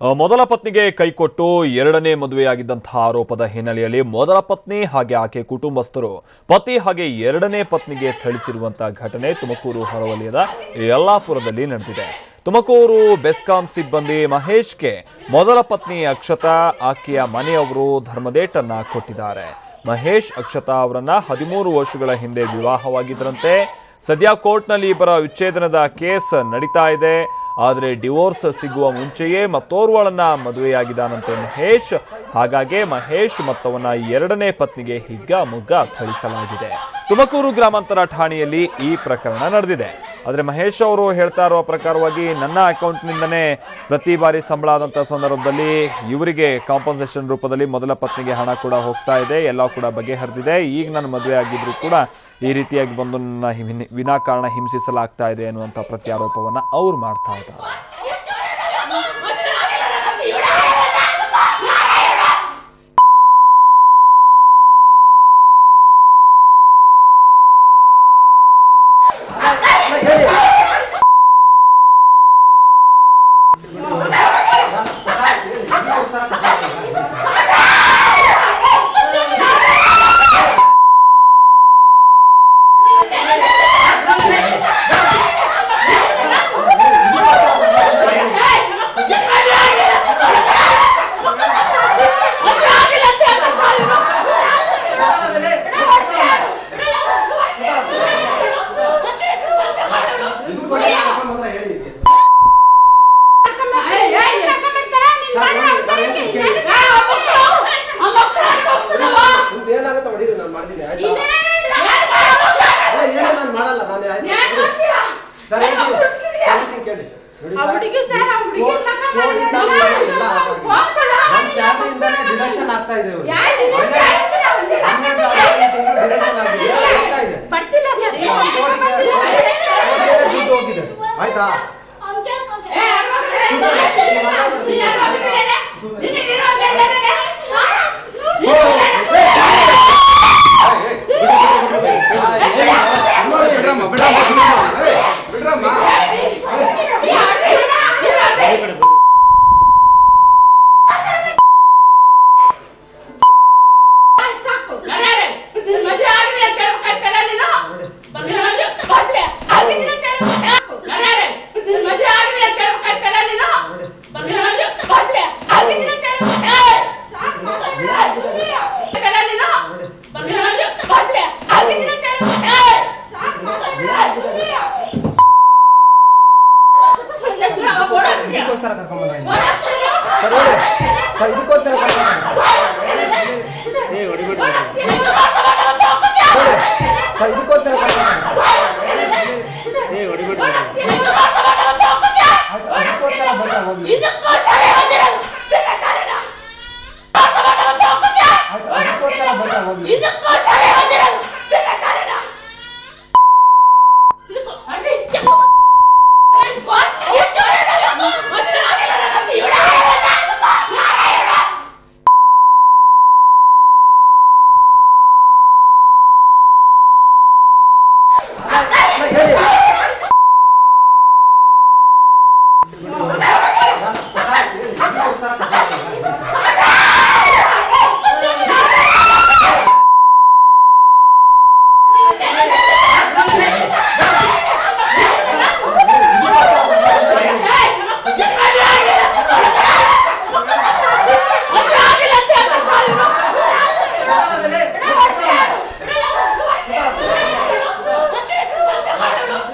ಮೊದಲ ಪತ್ನಿಗೆ ಕೈಕೊಟ್ಟು ಎರಡನೇ ಮದುವೆಯಾಗಿದ್ದಂತಹ ಆರೋಪದ ಹಿನ್ನೆಲೆಯಲ್ಲಿ ಮೊದಲ ಪತ್ನಿ ಹಾಗೆ ಆಕೆ ಕುಟುಂಬಸ್ಥರು ಪತಿ ಹಾಗೆ ಎರಡನೇ ಪತ್ನಿಗೆ ಥಳಿಸಿರುವಂತಹ ಘಟನೆ ತುಮಕೂರು ಹೊರವಲಯದ ಯಲ್ಲಾಪುರದಲ್ಲಿ ನಡೆದಿದೆ. ತುಮಕೂರು ಬೆಸ್ಕಾಂ ಸಿಬ್ಬಂದಿ ಮಹೇಶ್ಗೆ ಮೊದಲ ಪತ್ನಿ ಅಕ್ಷತಾ, ಆಕೆಯ ಮನೆಯವರು ಧರ್ಮದೇಟನ್ನ ಕೊಟ್ಟಿದ್ದಾರೆ. ಮಹೇಶ್ ಅಕ್ಷತಾ ಅವರನ್ನ ಹದಿಮೂರು ವರ್ಷಗಳ ಹಿಂದೆ ವಿವಾಹವಾಗಿದ್ದರಂತೆ. ಸದ್ಯ ಕೋರ್ಟ್ನಲ್ಲಿ ಇಬ್ಬರ ವಿಚ್ಛೇದನದ ಕೇಸ್ ನಡೀತಾ ಇದೆ. ಆದರೆ ಡಿವೋರ್ಸ್ ಸಿಗುವ ಮುಂಚೆಯೇ ಮತ್ತೋರ್ವಳನ್ನ ಮದುವೆಯಾಗಿದ್ದಾನಂತೆ ಮಹೇಶ್. ಹಾಗಾಗಿ ಮಹೇಶ್ ಮತ್ತವನ ಎರಡನೇ ಪತ್ನಿಗೆ ಹಿಗ್ಗ ಮುಗ್ಗ ಥಳಿಸಲಾಗಿದೆ. ತುಮಕೂರು ಗ್ರಾಮಾಂತರ ಠಾಣೆಯಲ್ಲಿ ಈ ಪ್ರಕರಣ ನಡೆದಿದೆ. ಆದರೆ ಮಹೇಶ್ ಅವರು ಹೇಳ್ತಾ ಇರೋ ಪ್ರಕಾರವಾಗಿ ನನ್ನ ಅಕೌಂಟ್ನಿಂದನೇ ಪ್ರತಿ ಬಾರಿ ಸಂಬಳ ಆದಂಥ ಸಂದರ್ಭದಲ್ಲಿ ಇವರಿಗೆ ಕಾಂಪನ್ಸೇಷನ್ ರೂಪದಲ್ಲಿ ಮೊದಲ ಪತ್ನಿಗೆ ಹಣ ಕೂಡ ಹೋಗ್ತಾ ಇದೆ, ಎಲ್ಲ ಕೂಡ ಬಗೆಹರಿದಿದೆ. ಈಗ ನಾನು ಮದುವೆ ಆಗಿದ್ದರೂ ಕೂಡ ಈ ರೀತಿಯಾಗಿ ಬಂದು ನನ್ನ ವಿನಾಕಾರಣ ಹಿಂಸಿಸಲಾಗ್ತಾ ಇದೆ ಅನ್ನುವಂಥ ಪ್ರತ್ಯಾರೋಪವನ್ನು ಅವ್ರು ಮಾಡ್ತಾ ಇದ್ದಾರೆ ಏನಾಗುತ್ತೆ ಹೊಡೀರಿ ನಾನು ಮಾಡ್ತೀನಿ ಆಯ್ತಾ ಅಲ್ಲ, ಏನು ನಾನು ಮಾಡಲ್ಲ ನಾನು ಆಯ್ತು ಸರ್ ಹೇಳಿ ಹೇಳ್ತೀನಿ ಕೇಳಿ ನೋಡಿ ಆ ಸರ್, ಹುಡುಗಿ ಸರ್, ಆ ಹುಡುಗಿ ಕೋ- ಲಗ್ನ ಕೋಡಿಂದ ಮಾಡಿ- ಮಾಡಿ ಎಲ್ಲ ಆಫ್ ಆಗಿದೆ. ಫೋನ್ ಕೊಡು, ನಮ್ಮ ಅವ್ನಿಗೆ ಸ್ಯಾಲ್ರಿಯಿಂದನೇ ಡಿಡಕ್ಷನ್ ಆಗ್ತಾ ಇದೆ ಇವ್ರಿಗೆ. ಯಾರು deduction ಆಗಿದ್ರೆ ಅವ್ನಿಗೆ ಹನ್ನೆರಡು ಸಾವಿರ ಈ ತಿಂಗಳು ಡಿಡಕ್ಷನ್ ಆಗಿದೆ ಆಗ್ತಾ ಇದೆ ಬರ್ತಿಲ್ಲ ಸರ್ ಈಗ ಒಂದು ಕೋಟಿಗೆ ಕೋಟಿಗೆಲ್ಲ ದುಡ್ಡು ಹೋಗಿದೆ ಆಯ್ತಾ ನೋಡಿ ಇದಕ್ಕೋಸ್ಕರ ಕರ್ಕೊಂಡ್ ಬಂದ ಇಲ್ಲಿ. ಸರ್ ನೋಡಿ ಸರ್ ಇದಕ್ಕೋಸ್ಕರ ಕರ್ಕೊಂಡ್ ಬಂದ. ನೋಡಿ ಸರ್ ಇದಕ್ಕೋಸ್ಕರ ಕರ್ಕೊಂಡ್ ಬಂದ. ಆಯ್ತು, ಅದಕ್ಕೋಸ್ಕರ ಬಂದ ಹೋಗ್ಲಿ ಆಯ್ತು, ಅದಕ್ಕೋಸ್ಕರ ಬಂದ ಹೋಗ್ಲಿ ಅಲ್ಲ, ಹೇಳಿ ಸರ್, ಇದಕ್ಕೋಸ್ಕರ ಕರ್ಕೊಂಡ್ ಬಂದ.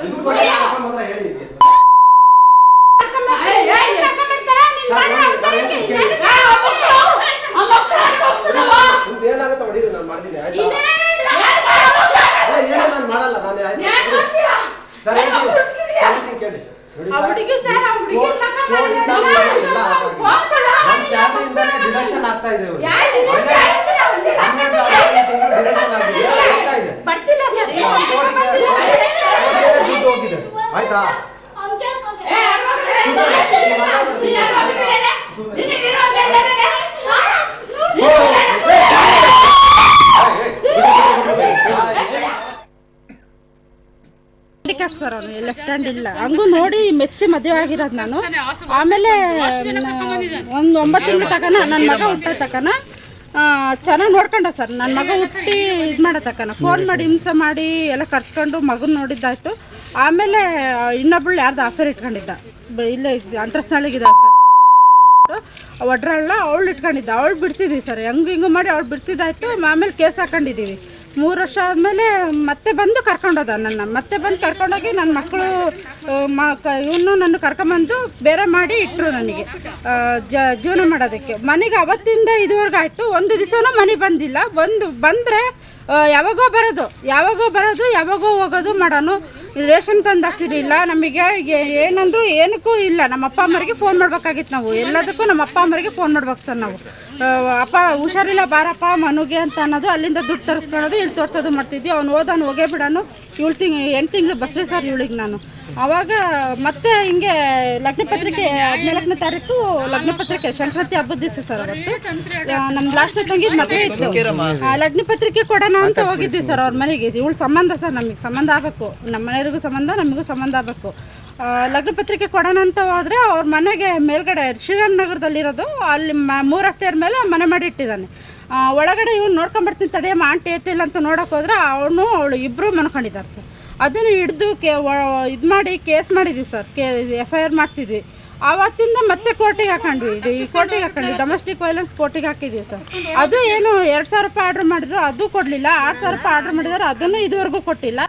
ಇದಕ್ಕೋಸ್ಕರ ಕರ್ಕೊಂಡ್ ಬಂದ್ರೆ ಹೇಳಿ ಇಲ್ಲಿ. ಸರ್ ನೋಡಿ ನಾನು ಹೇಳ್ತೀನಿ ಕೇಳಿ ನಿಮ್ದು ಏನಾಗುತ್ತೆ ಹೊಡೀರಿ ನಾನು ಮಾಡ್ತೀನಿ ಆಯ್ತಾ ಅಲ್ಲ, ಏನು ನಾನು ಮಾಡಲ್ಲ ನಾನು ಆಯ್ತು ಸರ್ ಹೇಳಿ ಹೇಳ್ತೀನಿ ಕೇಳಿ ನೋಡಿ ಆ ಸರ್, ಹುಡುಗಿ ಸರ್, ಆ ಹುಡುಗಿ ಕೋ- ಲಗ್ನ ಕೋಡಿಂದ ಮಾಡಿ- ಮಾಡಿ ಎಲ್ಲ ಆಫ್ ಆಗಿದೆ. ಫೋನ್ ಕೊಡು, ನಮ್ಮ ಅವ್ನಿಗೆ ಸ್ಯಾಲ್ರಿಯಿಂದನೇ ಡಿಡಕ್ಷನ್ ಆಗ್ತಾ ಇದೆ ಇವ್ರಿಗೆ. ಯಾರು deduction ಆಗಿದ್ರೆ ಅವ್ನಿಗೆ ಹನ್ನೆರಡು ಸಾವಿರ ಈ ತಿಂಗಳು ಡಿಡಕ್ಷನ್ ಆಗಿದೆ ಆಗ್ತಾ ಇದೆ ಬರ್ತಿಲ್ಲ ಸರ್ ಈಗ ಒಂದು ಕೋಟಿಗೆ ಕೋಟಿಗೆಲ್ಲ ದುಡ್ಡು ಹೋಗಿದೆ ಆಯ್ತಾ ಸರ್ ಅವನು ಲೆಫ್ಟ್ ಹ್ಯಾಂಡ್ ಇಲ್ಲ. ಹಂಗೂ ನೋಡಿ ಮೆಚ್ಚಿ ಮದುವೆ ಆಗಿರೋದು ನಾನು. ಆಮೇಲೆ ಒಂದು ಒಂಬತ್ತು ತಿಂಗಳು ತಕನ ನನ್ನ ಮಗ ಹುಟ್ಟ ತಕನ. ಚೆನ್ನಾಗಿ ನೋಡ್ಕೊಂಡ ಸರ್. ನನ್ನ ಮಗ ಹುಟ್ಟಿ ಇದು ಮಾಡೋ ತಕನ. ಫೋನ್ ಮಾಡಿ ಹಿಂಸೆ ಮಾಡಿ ಎಲ್ಲ ಕರ್ಸ್ಕೊಂಡು ಮಗನ ನೋಡಿದ್ದಾಯ್ತು. ಆಮೇಲೆ ಇನ್ನೊಬ್ಳು ಯಾರ್ದು ಆಫರ್ ಇಟ್ಕೊಂಡಿದ್ದ. ಇಲ್ಲೇ ಅಂತರಸ್ಥಳಿಗಿದೆ ಸರ್. ಒಡ್ರಳ್ಳ ಅವಳು ಇಟ್ಕೊಂಡಿದ್ದ. ಅವಳು ಬಿಡಿಸಿದ್ವಿ ಸರ್. ಹೆಂಗೆ ಹಿಂಗೆ ಮಾಡಿ ಅವಳು ಬಿಡಿಸಿದಾಯ್ತು ಆಮೇಲೆ ಕೇಸ್ ಹಾಕೊಂಡಿದ್ದೀವಿ ಮೂರು ವರ್ಷ ಆದಮೇಲೆ ಮತ್ತೆ ಬಂದು ಕರ್ಕೊಂಡೋದ ನನ್ನ. ಮತ್ತೆ ಬಂದು ಕರ್ಕೊಂಡೋಗಿ ನನ್ನ ಮಕ್ಕಳು ಮ ಇವನು ನನ್ನ ಕರ್ಕೊಂಬಂದು ಬೇರೆ ಮಾಡಿ ಇಟ್ಟರು ನನಗೆ. ಜೀವನ ಮಾಡೋದಕ್ಕೆ. ಮನೆಗೆ ಅವತ್ತಿಂದ ಇದುವರೆಗೂ ಆಯಿತು. ಒಂದು ದಿವಸನೂ ಮನೆ ಬಂದಿಲ್ಲ. ಬಂದು ಬಂದರೆ ಯಾವಾಗೋ ಬರೋದು. ಯಾವಾಗೋ ಬರೋದು, ಯಾವಾಗೋ ಹೋಗೋದು ಮಾಡೋನು. ರೇಷನ್ ತಂದು ಹಾಕ್ತಿರ್ಲಿಲ್ಲ ನಮಗೆ ಏನಂದ್ರು ಏನಕ್ಕೂ ಇಲ್ಲ. ನಮ್ಮ ಅಪ್ಪ ಅಮ್ಮರಿಗೆ ಫೋನ್ ಮಾಡ್ಬೇಕಾಗಿತ್ತು ನಾವು. ಎಲ್ಲದಕ್ಕೂ ನಮ್ಮ ಅಪ್ಪ ಅಮ್ಮರಿಗೆ ಫೋನ್ ಮಾಡ್ಬೇಕು ಸರ್ ನಾವು. ಅಪ್ಪ ಹುಷಾರಿಲ್ಲ, ಬಾರಪ್ಪ, ಮನುಗೆ ಅಂತ ಅನ್ನೋದು ಅಲ್ಲಿಂದ ದುಡ್ಡು ತರಿಸ್ಕೊಳ್ಳೋದು, ಇಲ್ಲಿ ತೋರಿಸೋದು ಮಾಡ್ತಿದ್ವಿ. ಅವ್ನು ಓದೋನು ಹೋಗೇ ಬಿಡೋನು. ಏಳು ತಿಂಗ್, ಎಂಟು ತಿಂಗಳು ಬಸ್ರಿ ಸರ್ ಇವಳಿಗೆ ನಾನು. ಅವಾಗ ಮತ್ತೆ ಹಿಂಗೆ ಲಗ್ನ ಪತ್ರಿಕೆ, ಹದಿನಾಲ್ಕನೇ ತಾರೀಕು ಲಗ್ನ ಪತ್ರಿಕೆ, ಸಂಕ್ರಾಂತಿ ಹಬ್ಬದ ದಿವಸ ಸರ್ ಅವತ್ತು. ನಮ್ ಲಾಸ್ಟ್ನ ತಂಗಿದ್ ಮದುವೆ ಇತ್ತು. ಲಗ್ನ ಪತ್ರಿಕೆ ಕೊಡೋಣ ಅಂತ ಹೋಗಿದ್ವಿ ಸರ್ ಅವ್ರ ಮನೆಗೆ. ಇವಳು ಸಂಬಂಧ ಸರ್ ನಮಗೆ ಸಂಬಂಧ ಆಗಬೇಕು. ನಮ್ಮ ಮನೆಯವ್ರಿಗೂ ಸಂಬಂಧ, ನಮಗೂ ಸಂಬಂಧ ಆಗಬೇಕು. ಲಗ್ನ ಪತ್ರಿಕೆ ಕೊಡೋಣ ಅಂತ ಹೋದ್ರೆ ಅವ್ರ ಮನೆಗೆ ಮೇಲ್ಗಡೆ ಶ್ರೀರಾಮ್ ನಗರದಲ್ಲಿರೋದು ಅಲ್ಲಿ ಮ, ಮೂರು ಮೇಲೆ ಮನೆ ಮಾಡಿ ಇಟ್ಟಿದ್ದಾನೆ. ಒಳಗಡೆ ಇವ್ನು ನೋಡ್ಕೊಂಬರ್ತೀನಿ ತಡೆಯಮ್ಮ ಆಂಟಿ ಎತ್ತಿಲ್ಲ ಅಂತ ನೋಡೋಕೆ ಹೋದ್ರೆ ಅವನು, ಅವಳು ಇಬ್ಬರು ಮನ್ಕೊಂಡಿದ್ದಾರೆ ಸರ್. ಅದನ್ನು ಹಿಡಿದು ಕೇ ಇದು ಮಾಡಿ ಕೇಸ್ ಮಾಡಿದ್ವಿ ಸರ್. ಕೇ ಎಫ್ ಐ ಆರ್ ಮಾಡಿಸಿದ್ವಿ. ಆವತ್ತಿಂದ ಮತ್ತೆ ಕೋರ್ಟಿಗೆ ಹಾಕೊಂಡ್ವಿ. ಈ ಕೋರ್ಟಿಗೆ ಹಾಕೊಂಡ್ವಿ. ಡೊಮೆಸ್ಟಿಕ್ ವೈಲೆನ್ಸ್ ಕೋರ್ಟಿಗೆ ಹಾಕಿದ್ವಿ ಸರ್. ಅದು ಏನು ಎರಡು ಸಾವಿರ ರೂಪಾಯಿ ಆರ್ಡ್ರ್ ಮಾಡಿದ್ರು, ಅದು ಕೊಡಲಿಲ್ಲ. ಆರು ಸಾವಿರ ರೂಪಾಯಿ ಆರ್ಡ್ರ್ ಮಾಡಿದ್ರು, ಅದನ್ನು ಇದುವರೆಗೂ ಕೊಟ್ಟಿಲ್ಲ.